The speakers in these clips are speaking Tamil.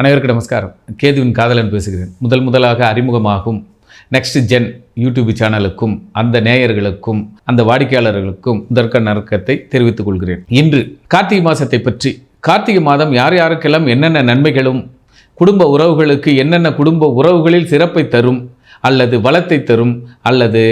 அனைவருக்கு நமஸ்காரம். கேதுவின் காதலன் பேசுகிறேன். முதல் முதலாக அறிமுகமாகும் நெக்ஸ்ட் ஜென் யூடியூப் சேனலுக்கும் அந்த நேயர்களுக்கும் அந்த வாடிக்கையாளர்களுக்கும் முதற்க நறுக்கத்தை தெரிவித்துக் கொள்கிறேன். இன்று கார்த்திகை மாதத்தை பற்றி கார்த்திகை மாதம் யார் யாருக்கெல்லாம் என்னென்ன நன்மைகளும் குடும்ப உறவுகளுக்கு என்னென்ன குடும்ப உறவுகளில் சிறப்பை தரும் அல்லது வளத்தை தரும் அல்லது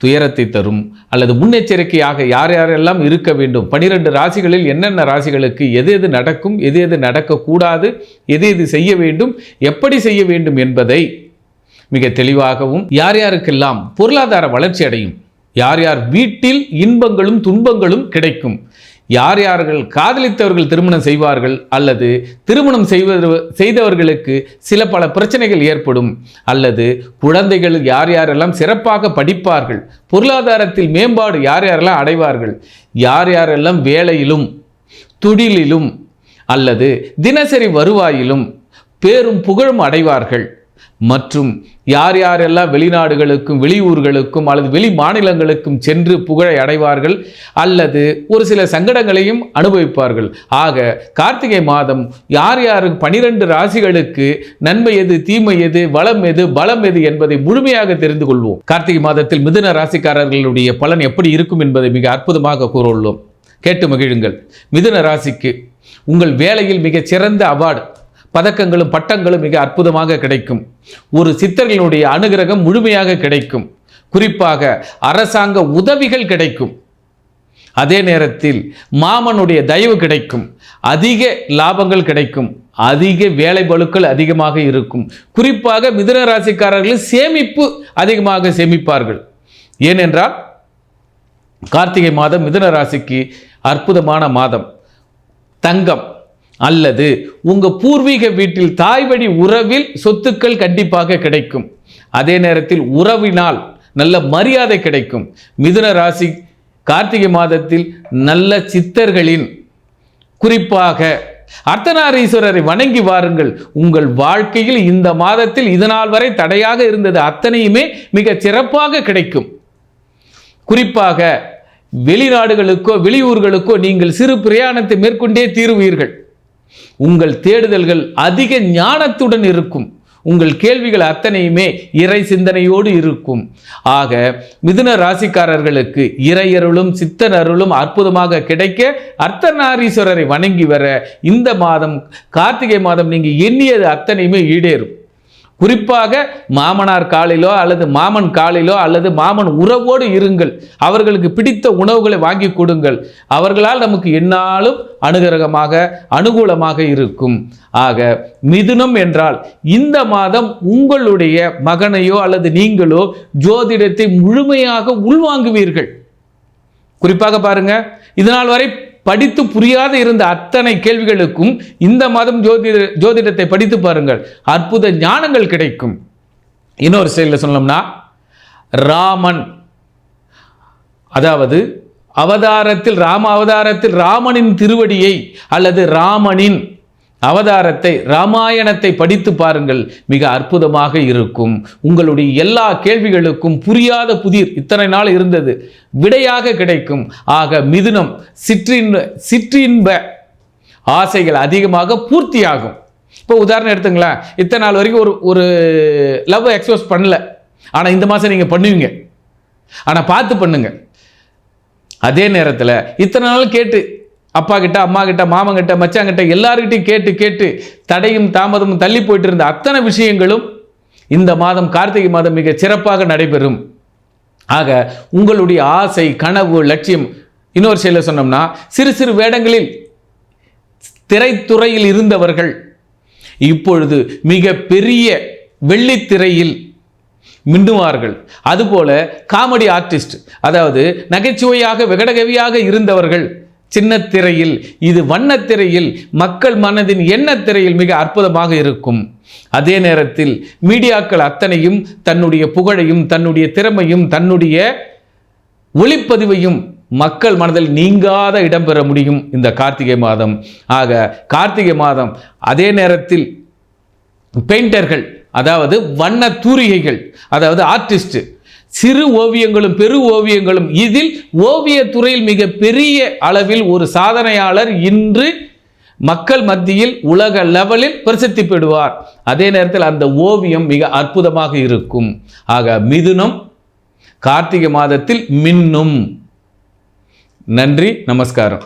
துயரத்தை தரும் அல்லது முன்னெச்சரிக்கையாக யார் யாரெல்லாம் இருக்க வேண்டும்? பனிரெண்டு ராசிகளில் என்னென்ன ராசிகளுக்கு எது எது நடக்கும் எது எது நடக்கக்கூடாது எது எது செய்ய வேண்டும் எப்படி செய்ய வேண்டும் என்பதை மிக தெளிவாகவும் யார் யாருக்கெல்லாம் பொருளாதார வளர்ச்சி அடையும் யார் யார் வீட்டில் இன்பங்களும் துன்பங்களும் கிடைக்கும் யார் யார்கள் காதலித்தவர்கள் திருமணம் செய்வார்கள் அல்லது திருமணம் செய்வது செய்தவர்களுக்கு சில பல பிரச்சனைகள் ஏற்படும். அல்லது குழந்தைகள் யார் யாரெல்லாம் சிறப்பாக படிப்பார்கள் பொருளாதாரத்தில் மேம்பாடு யார் யாரெல்லாம் அடைவார்கள் யார் யாரெல்லாம் வேலையிலும் தொழிலிலும் அல்லது தினசரி வருவாயிலும் பேரும் புகழும் அடைவார்கள். மற்றும் யார் யாரெல்லாம் வெளிநாடுகளுக்கும் வெளியூர்களுக்கும் அல்லது வெளி மாநிலங்களுக்கும் சென்று புகழை அடைவார்கள் அல்லது ஒரு சில சங்கடங்களையும் அனுபவிப்பார்கள். ஆக கார்த்திகை மாதம் யார் யார் பனிரெண்டு ராசிகளுக்கு நன்மை எது தீமை எது வளம் எது பலம் எது என்பதை முழுமையாக தெரிந்து கொள்வோம். கார்த்திகை மாதத்தில் மிதுன ராசிக்காரர்களுடைய பலன் எப்படி இருக்கும் என்பதை மிக அற்புதமாக கூற உள்ளோம். கேட்டு மகிழுங்கள். மிதுன ராசிக்கு உங்கள் வேலையில் மிகச் சிறந்த அவார்டு பதக்கங்களும் பட்டங்களும் மிக அற்புதமாக கிடைக்கும். ஒரு சித்தர்களுடைய அனுகிரகம் முழுமையாக கிடைக்கும். குறிப்பாக அரசாங்க உதவிகள் கிடைக்கும். அதே நேரத்தில் மாமனுடைய தயவு கிடைக்கும். அதிக லாபங்கள் கிடைக்கும். அதிக வேலை பளுக்கள் அதிகமாக இருக்கும். குறிப்பாக மிதுன ராசிக்காரர்கள் சேமிப்பு அதிகமாக சேமிப்பார்கள். ஏனென்றால் கார்த்திகை மாதம் மிதுன ராசிக்கு அற்புதமான மாதம். தங்கம் அல்லது உங்கள் பூர்வீக வீட்டில் தாய்வழி உறவில் சொத்துக்கள் கண்டிப்பாக கிடைக்கும். அதே நேரத்தில் உறவினால் நல்ல மரியாதை கிடைக்கும். மிதுன ராசி கார்த்திகை மாதத்தில் நல்ல சித்தர்களின் குறிப்பாக அர்த்தநாரீஸ்வரரை வணங்கி வாருங்கள். உங்கள் வாழ்க்கையில் இந்த மாதத்தில் இதனால் வரை தடையாக இருந்தது அத்தனையுமே மிக சிறப்பாக கிடைக்கும். குறிப்பாக வெளிநாடுகளுக்கோ வெளியூர்களுக்கோ நீங்கள் சிறு பிரயாணத்தை மேற்கொண்டே தீருவீர்கள். உங்கள் தேடுதல்கள் அதிக ஞானத்துடன் இருக்கும். உங்கள் கேள்விகள் அத்தனையுமே இறை சிந்தனையோடு இருக்கும். ஆக மிதுன ராசிக்காரர்களுக்கு இறையருளும் சித்தனருளும் அற்புதமாக கிடைக்க அர்த்தநாரீஸ்வரரை வணங்கி வர இந்த மாதம் கார்த்திகை மாதம் நீங்கள் எண்ணியது அத்தனையுமே ஈடேறும். குறிப்பாக மாமனார் காலிலோ அல்லது மாமன் காலிலோ அல்லது மாமன் உறவோடு இருங்கள். அவர்களுக்கு பிடித்த உணவுகளை வாங்கி கொடுங்கள். அவர்களால் நமக்கு என்னாலும் அனுகிரகமாக அனுகூலமாக இருக்கும். ஆக மிதுனம் என்றால் இந்த மாதம் உங்களுடைய மகனையோ அல்லது நீங்களோ ஜோதிடத்தை முழுமையாக உள்வாங்குவீர்கள். குறிப்பாக பாருங்க இதனால் வரை படித்து புரியாத இருந்த அத்தனை கேள்விகளுக்கும் இந்த மாதம் ஜோதிட ஜோதிடத்தை படித்து பாருங்கள். அற்புத ஞானங்கள் கிடைக்கும். இன்னொரு செயலில் சொல்லணும்னா ராமன் அதாவது அவதாரத்தில் ராம அவதாரத்தில் ராமனின் திருவடியை அல்லது ராமனின் அவதாரத்தை ராமாயணத்தை படித்து பாருங்கள். மிக அற்புதமாக இருக்கும். உங்களுடைய எல்லா கேள்விகளுக்கும் புரியாத புதிர் இத்தனை நாள் இருந்தது. விடையாக கிடைக்கும். ஆக மிதுனம் சிற்றின்ப சிற்றின்ப ஆசைகள் அதிகமாக பூர்த்தியாகும். இப்போ உதாரணம் எடுத்துங்களேன். இத்தனை நாள் வரைக்கும் ஒரு ஒரு லவ் எக்ஸ்பிரஸ் பண்ணல. ஆனால் இந்த மாதம் நீங்கள் பண்ணுவீங்க. ஆனால் பார்த்து பண்ணுங்க. அதே நேரத்தில் இத்தனை நாள் கேட்டு அப்பா கிட்ட அம்மா கிட்ட மாமன் கிட்ட மச்சான் கிட்ட எல்லார்கிட்டையும் கேட்டு கேட்டு தடையும் தாமதமும் தள்ளி போயிட்டு இருந்த அத்தனை விஷயங்களும் இந்த மாதம் கார்த்திகை மாதம் மிக சிறப்பாக நடைபெறும். ஆக உங்களுடைய ஆசை கனவு லட்சியம் இன்னொரு செயல சொன்னோம்னா சிறு சிறு வேடங்களில் திரைத்துறையில் இருந்தவர்கள் இப்பொழுது மிக பெரிய வெள்ளித்திரையில் மின்னுவார்கள். அதுபோல காமெடி ஆர்டிஸ்ட் அதாவது நகைச்சுவையாக விகடகவியாக இருந்தவர்கள் சின்ன திரையில் இது வண்ணத்திரையில் மக்கள் மனதின் எண்ண திரையில் மிக அற்புதமாக இருக்கும். அதே நேரத்தில் மீடியாக்கள் அத்தனையும் தன்னுடைய புகழையும் தன்னுடைய திறமையும் தன்னுடைய ஒளிப்பதிவையும் மக்கள் மனதில் நீங்காத இடம்பெற முடியும் இந்த கார்த்திகை மாதம். ஆக கார்த்திகை மாதம் அதே நேரத்தில் பெயிண்டர்கள் அதாவது வண்ண தூரிகைகள் அதாவது ஆர்டிஸ்ட் சிறு ஓவியங்களும் பெரு ஓவியங்களும் இதில் ஓவியத்துறையில் மிக பெரிய அளவில் ஒரு சாதனையாளர் இன்று மக்கள் மத்தியில் உலக லெவலில் பிரசித்தி பெறுவார். அதே நேரத்தில் அந்த ஓவியம் மிக அற்புதமாக இருக்கும். ஆக மிதுனம் கார்த்திகை மாதத்தில் மின்னும். நன்றி நமஸ்காரம்.